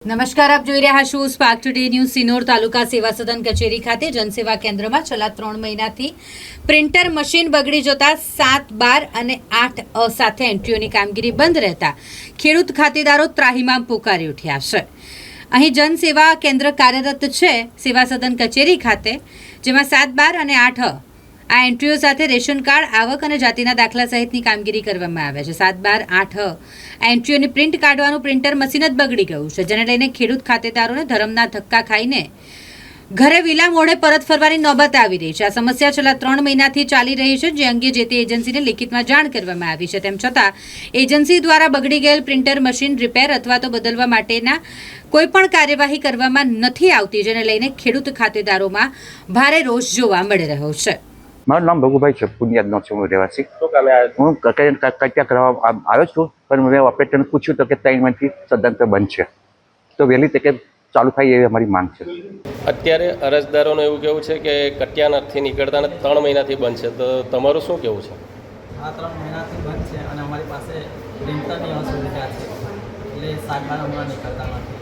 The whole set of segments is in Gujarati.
નમસ્કાર, આપ જોઈ રહ્યા છો spark today news Sinor taluka સેવા સદન કચેરી ખાતે જનસેવા કેન્દ્રમાં છેલ્લા ત્રણ મહિનાથી પ્રિન્ટર મશીન બગડી જતા સાત બાર અને આઠ અ સાથે એન્ટ્રીઓની કામગીરી બંધ રહેતા ખેડૂત ખાતેદારો ત્રાહિમામ પુકારી ઉઠ્યા છે. અહીં જનસેવા કેન્દ્ર કાર્યરત છે સેવા સદન કચેરી ખાતે, જેમાં સાત બાર અને આઠ આ એન્ટ્રીઓ સાથે રેશન કાર્ડ, આવક અને જાતિના દાખલા સહિતની કામગીરી કરવામાં આવે છે. સાત બાર આઠ આ એન્ટ્રીઓની પ્રિન્ટ કાઢવાનું પ્રિન્ટર મશીન જ બગડી ગયું છે, જેને લઈને ખેડૂત ખાતેદારોને ધરમના ધક્કા ખાઈને ઘરે વિલા મોડે પરત ફરવાની નોબત આવી રહી છે. આ સમસ્યા છેલ્લા ત્રણ મહિનાથી ચાલી રહી છે, જે અંગે જે તે એજન્સીને લિખિતમાં જાણ કરવામાં આવી છે. તેમ છતાં, એજન્સી દ્વારા બગડી ગયેલ પ્રિન્ટર મશીન રિપેર અથવા તો બદલવા માટેના કોઈપણ કાર્યવાહી કરવામાં નથી આવતી, જેને લઈને ખેડૂત ખાતેદારોમાં ભારે રોષ જોવા મળી રહ્યો છે. મારું નામ ભગુભાઈ છે પુનિયાદનો છું હું રહેવાસી. હું કટિયા કરવા આવ્યો છું પણ મેં ઓપરેટરને પૂછ્યું તો કે ત્રણ મહિનાથી સદંતર બંધ છે. તો વહેલી તકે ચાલુ થાય એવી અમારી માંગ છે. અત્યારે અરજદારોનું એવું કેવું છે કે કટિયા નથી નીકળતા અને ત્રણ મહિનાથી બંધ છે. તો તમારું શું કેવું છે? આ ત્રણ મહિનાથી બંધ છે અને અમારી પાસે પ્રિન્ટરની અસુવિધા છે. એટલે શાકભાજી હમણાં નીકળતા નથી.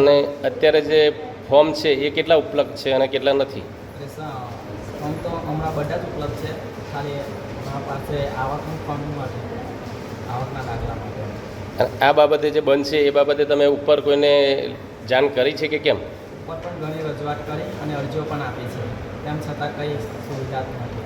અને અત્યારે જે ફોર્મ છે એ કેટલા ઉપલબ્ધ છે અને કેટલા નથી? ફોર્મ તો હમણાં બધા જ ઉપલબ્ધ છે. ખાલી મારા પાસે આવકનું ફોર્મ માટે આવકના દાખલા માટે. આ બાબતે જે બનશે એ બાબતે તમે ઉપર કોઈને જાણ કરી છે કે કેમ? ઉપર પણ ઘણી રજૂઆત કરી અને અરજીઓ પણ આપી છે. તેમ છતાં કંઈ સુવિધા નથી.